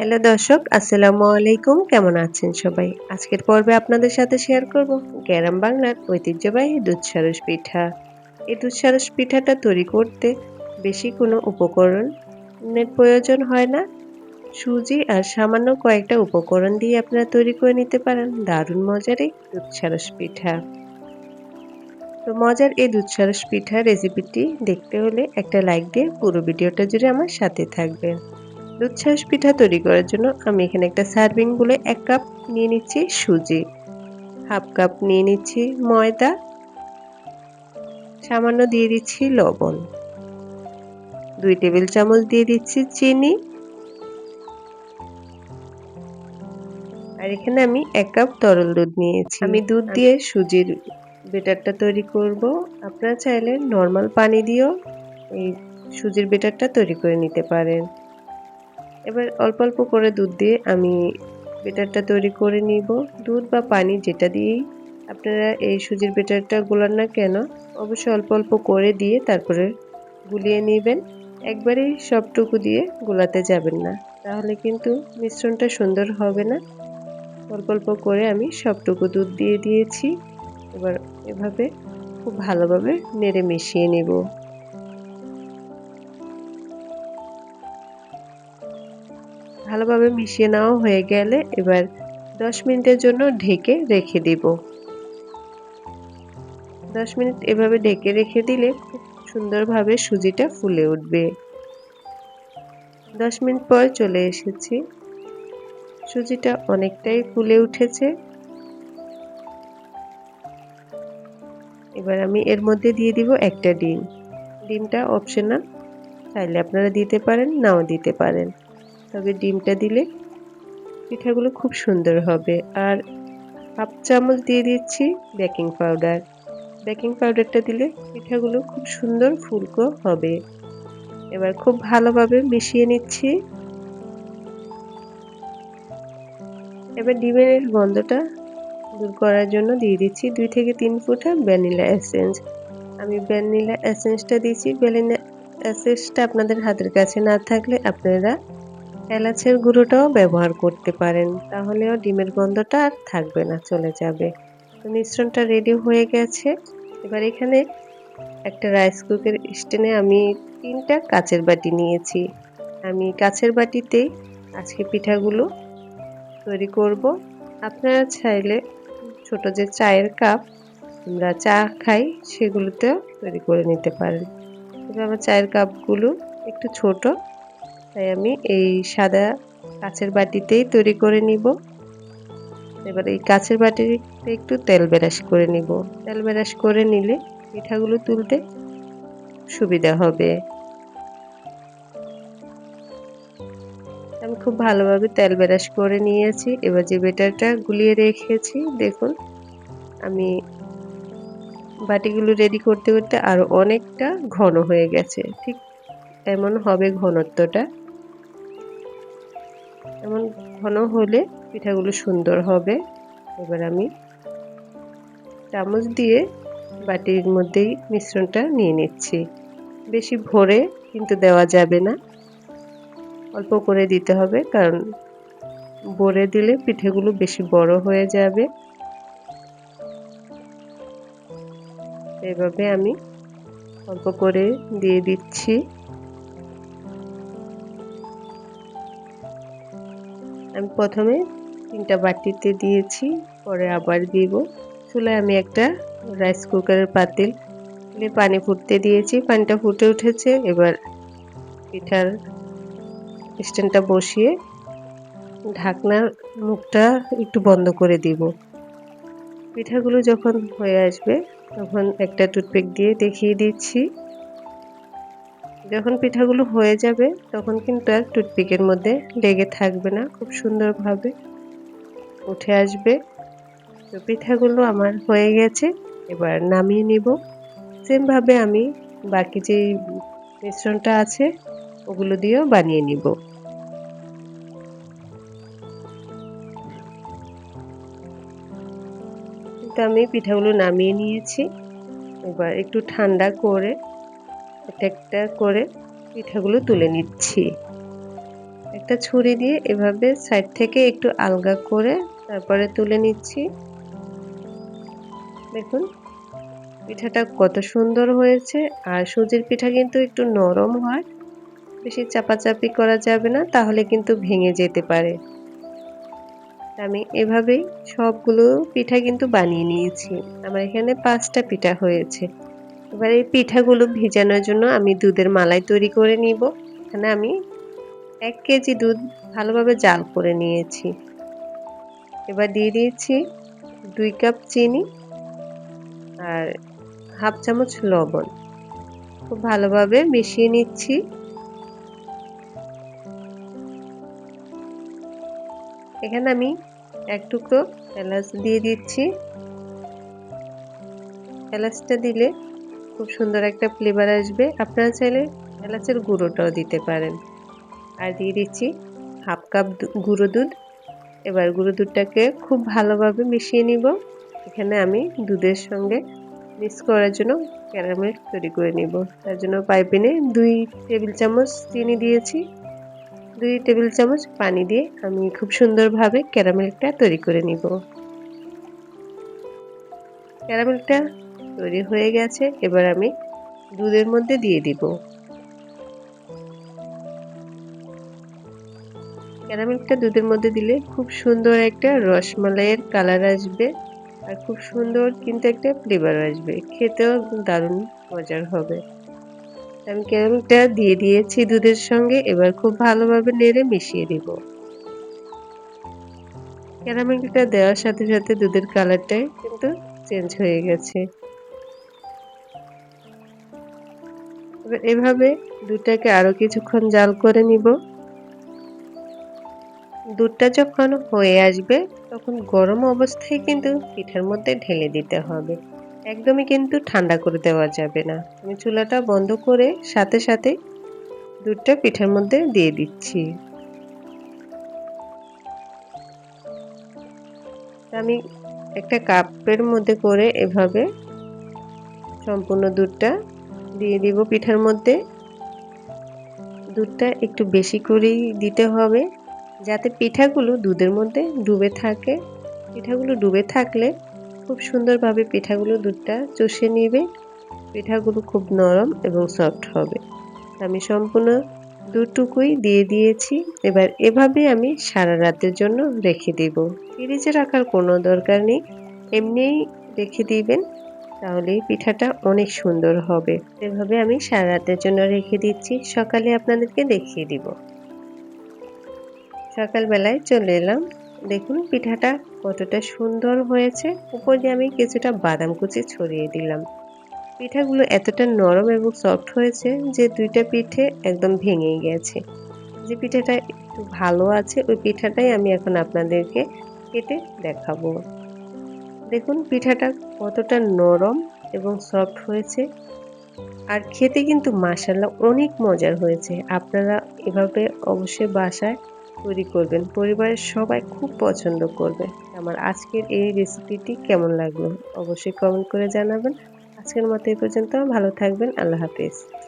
Hello দর্শক, আসসালামু আলাইকুম। কেমন আছেন সবাই? আজকের পর্বে আপনাদের সাথে শেয়ার করব গ্রাম বাংলার ঐতিহ্যবাহী দুধ সারস পিঠা। এই দুধ সারস পিঠাটা তৈরি করতে বেশি কোনো উপকরণের প্রয়োজন হয় না। সুজি আর সামান্য কয়েকটা উপকরণ দিয়ে আপনারা তৈরি করে নিতে পারেন। দারুণ মজার এই দুধ সারস পিঠা। তো মজার এই দুধ সারস পিঠা রেসিপিটি দেখতে হলে একটা লাইক দিয়ে পুরো ভিডিওটা জুড়ে আমার সাথে থাকবেন। দুধ ছাস পিঠা তৈরি করার জন্য আমি এখানে একটা সার্ভিং বলে এক কাপ নিয়ে নিচ্ছি সুজি, হাফ কাপ নিয়ে নিচ্ছি ময়দা, সামান্য দিয়ে দিচ্ছি লবণ, দুই টেবিল চামচ দিয়ে দিচ্ছি চিনি আর এখানে আমি এক কাপ তরল দুধ নিয়েছি। আমি দুধ দিয়ে সুজির বেটারটা তৈরি করব। আপনারা চাইলে নর্মাল পানি দিয়েও এই সুজির বেটারটা তৈরি করে নিতে পারেন। এবার অল্প অল্প করে দুধ দিয়ে আমি বেটারটা তৈরি করে নিব। দুধ বা পানি যেটা দিয়েই আপনারা এই সুজির বেটারটা গোলান না কেন অবশ্যই অল্প অল্প করে দিয়ে তারপরে গুলিয়ে নেবেন। একবারেই সবটুকু দিয়ে গোলাতে যাবেন না, তাহলে কিন্তু মিশ্রণটা সুন্দর হবে না। অল্প অল্প করে আমি সবটুকু দুধ দিয়ে দিয়েছি। এবার এভাবে খুব ভালোভাবে নেড়ে মিশিয়ে নেব। ভালোভাবে মিশিয়ে নেওয়া হয়ে গেলে এবার দশ মিনিটের জন্য ঢেকে রেখে দিব। দশ মিনিট এভাবে ঢেকে রেখে দিলে খুব সুন্দরভাবে সুজিটা ফুলে উঠবে। দশ মিনিট পর চলে এসেছি। সুজিটা অনেকটাই ফুলে উঠেছে। এবার আমি এর মধ্যে দিয়ে দিব একটা ডিম। ডিমটা অপশনাল চাইলে আপনারা দিতে পারেন, নাও দিতে পারেন। তবে ডিমটা দিলে পিঠাগুলো খুব সুন্দর হবে। আর হাফ চামচ দিয়ে দিচ্ছি বেকিং পাউডার। বেকিং পাউডারটা দিলে পিঠাগুলো খুব সুন্দর ফুলকো হবে। এবার খুব ভালোভাবে মিশিয়ে নিচ্ছি। এবার ডিমের গন্ধটা দূর করার জন্য দিয়ে দিচ্ছি দুই থেকে তিন ফুটা ভ্যানিলা এসেন্স। আমি ভ্যানিলা এসেন্সটা দিচ্ছি ভ্যানিলা এসেন্সটা আপনাদের হাতের কাছে না থাকলে আপনারা এলাচের গুঁড়োটাও ব্যবহার করতে পারেন, তাহলেও ডিমের গন্ধটা আর থাকবে না, চলে যাবে। তো মিশ্রণটা রেডি হয়ে গেছে। এবার এখানে একটা রাইস কুকের স্ট্যান্ডে আমি তিনটা কাচের বাটি নিয়েছি। আমি কাচের বাটিতেই আজকে পিঠাগুলো তৈরি করব। আপনারা চাইলে ছোট যে চায়ের কাপ আমরা চা খাই, সেগুলোতেও তৈরি করে নিতে পারেন। তবে আমার চায়ের কাপগুলো একটু ছোট তাই আমি এই সাদা কাছের বাটিতেই তৈরি করে নিব। এবার এই কাছের বাটিতে একটু তেল বেরাস করে নিব। তেল বেরাস করে নিলে পিঠাগুলো তুলতে সুবিধা হবে। আমি খুব ভালোভাবে তেল বেরাস করে নিয়েছি। এবার যে বেটারটা গুলিয়ে রেখেছি, দেখুন, আমি বাটিগুলো রেডি করতে করতে আরও অনেকটা ঘন হয়ে গেছে। ঠিক এমন হবে ঘনত্বটা। এমন ঘন হলে পিঠাগুলো সুন্দর হবে। এবার আমি চামচ দিয়ে বাটির মধ্যেই মিশ্রণটা নিয়ে নিচ্ছি। বেশি ভরে কিন্তু দেওয়া যাবে না। অল্প করে দিতে হবে কারণ ভরে দিলে পিঠেগুলো বেশি বড় হয়ে যাবে। এভাবে আমি অল্প করে দিয়ে দিচ্ছি। আমি প্রথমে তিনটা বাটিতে দিয়েছি, পরে আবার দিব। চুলায় আমি একটা রাইস কুকারের পাতিল পানি ফুটতে দিয়েছি। পানিটা ফুটে উঠেছে, এবার পিঠার স্ট্যান্ডটা বসিয়ে ঢাকনার মুখটা একটু বন্ধ করে দিব। পিঠাগুলো যখন হয়ে আসবে, তখন একটা টুথপিক দিয়ে দেখিয়ে দিচ্ছি। যখন পিঠাগুলো হয়ে যাবে, তখন কিন্তু আর টুথপিকের মধ্যে লেগে থাকবে না, খুব সুন্দরভাবে উঠে আসবে। তো পিঠাগুলো আমার হয়ে গেছে, এবার নামিয়ে নিব। সেমভাবে আমি বাকি যে মিশ্রণটা আছে, ওগুলো দিয়েও বানিয়ে নিব। আমি পিঠাগুলো নামিয়ে নিয়েছি। এবার একটু ঠান্ডা করে একটা একটা করে পিঠাগুলো তুলে নিচ্ছি। একটা ছুরি দিয়ে এভাবে সাইড থেকে একটু আলগা করে তারপরে তুলে নিচ্ছি। দেখুন, পিঠাটা কত সুন্দর হয়েছে। আর সুজির পিঠা কিন্তু একটু নরম হয়। বেশি চাপাচাপি করা যাবে না, তাহলে কিন্তু ভেঙে যেতে পারে। আমি এভাবেই সবগুলো পিঠা কিন্তু বানিয়ে নিয়েছি। আমার এখানে পাঁচটা পিঠা হয়েছে। এবার এই পিঠাগুলো ভেজানোর জন্য আমি দুধের মালাই তৈরি করে নিব। এখানে আমি এক কেজি দুধ ভালোভাবে জাল করে নিয়েছি। এবার দিয়ে দিয়েছি দুই কাপ চিনি আর হাফ চামচ লবণ। খুব ভালোভাবে মিশিয়ে নিচ্ছি। এখানে আমি এক টুকরো এলাচ দিয়ে দিচ্ছি। এলাচটা দিলে খুব সুন্দর একটা ফ্লেভার আসবে। আপনারা চাইলে এলাচের গুঁড়োটাও দিতে পারেন। আর দিয়ে দিচ্ছি হাফ কাপ গুঁড়ো দুধ। এবার গুঁড়ো দুধটাকে খুব ভালোভাবে মিশিয়ে নিব। এখানে আমি দুধের সঙ্গে মিক্স করার জন্য ক্যারামেল তৈরি করে নিব। তার জন্য পাইপিনে দুই টেবিল চামচ চিনি দিয়েছি। দুই টেবিল চামচ পানি দিয়ে আমি খুব সুন্দরভাবে ক্যারামেলটা তৈরি করে নিব। ক্যারামেলটা তৈরি হয়ে গেছে, এবার আমি দুধের মধ্যে দিয়ে দিব। ক্যারামেলটা দুধের মধ্যে দিলে খুব সুন্দর একটা রসমালাইয়ের কালার আসবে আর খুব সুন্দর কিন্তু একটা ফ্লেভার আসবে। খেতেও দারুণ মজার হবে। আমি ক্যারামেলটা দিয়ে দিয়েছি দুধের সঙ্গে, এবার খুব ভালোভাবে নেড়ে মিশিয়ে দিব। ক্যারামেলটা দেওয়ার সাথে সাথে দুধের কালারটাই কিন্তু চেঞ্জ হয়ে গেছে। এবার এভাবে দুধটাকে আরও কিছুক্ষণ জাল করে নিব। দুধটা যখন হয়ে আসবে, তখন গরম অবস্থায় কিন্তু পিঠার মধ্যে ঢেলে দিতে হবে। একদমই কিন্তু ঠান্ডা করে দেওয়া যাবে না। আমি চুলাটা বন্ধ করে সাথে সাথে দুধটা পিঠার মধ্যে দিয়ে দিচ্ছি। আমি একটা কাপের মধ্যে করে এভাবে সম্পূর্ণ দুধটা দিয়ে দিব পিঠার মধ্যে। দুধটা একটু বেশি করেই দিতে হবে, যাতে পিঠাগুলো দুধের মধ্যে ডুবে থাকে। পিঠাগুলো ডুবে থাকলে খুব সুন্দরভাবে পিঠাগুলো দুধটা চষে নেবে। পিঠাগুলো খুব নরম এবং সফট হবে। আমি সম্পূর্ণ দুটুকুই দিয়ে দিয়েছি। এবার এভাবে আমি সারা রাতের জন্য রেখে দিব। ফ্রিজে রাখার কোনো দরকার নেই। এমনিই রেখে দিবেন। তাহলে পিঠাটা অনেক সুন্দর হবে। এভাবে আমি সারা রাতের জন্য রেখে দিচ্ছি। সকালে আপনাদেরকে দেখিয়ে দিব। সকালবেলায় চলে এলাম। দেখুন পিঠাটা কতটা সুন্দর হয়েছে। উপর আমি কিছুটা বাদাম কুচি ছড়িয়ে দিলাম। পিঠাগুলো এতটা নরম এবং সফট হয়েছে যে দুইটা পিঠে একদম ভেঙে গেছে। যে পিঠাটা একটু ভালো আছে, ওই পিঠাটাই আমি এখন আপনাদেরকে কেটে দেখাবো। দেখুন, পিঠাটা কতটা নরম এবং সফট হয়েছে। আর খেতে কিন্তু মাসাল্লাহ অনেক মজার হয়েছে। আপনারা এভাবে অবশ্যই বাসায় তৈরি করবেন। পরিবারের সবাই খুব পছন্দ করবে। আমার আজকের এই রেসিপিটি কেমন লাগল? অবশ্যই কমেন্ট করে জানাবেন। আজকের মতো এই পর্যন্ত। ভালো থাকবেন। আল্লাহ হাফিজ।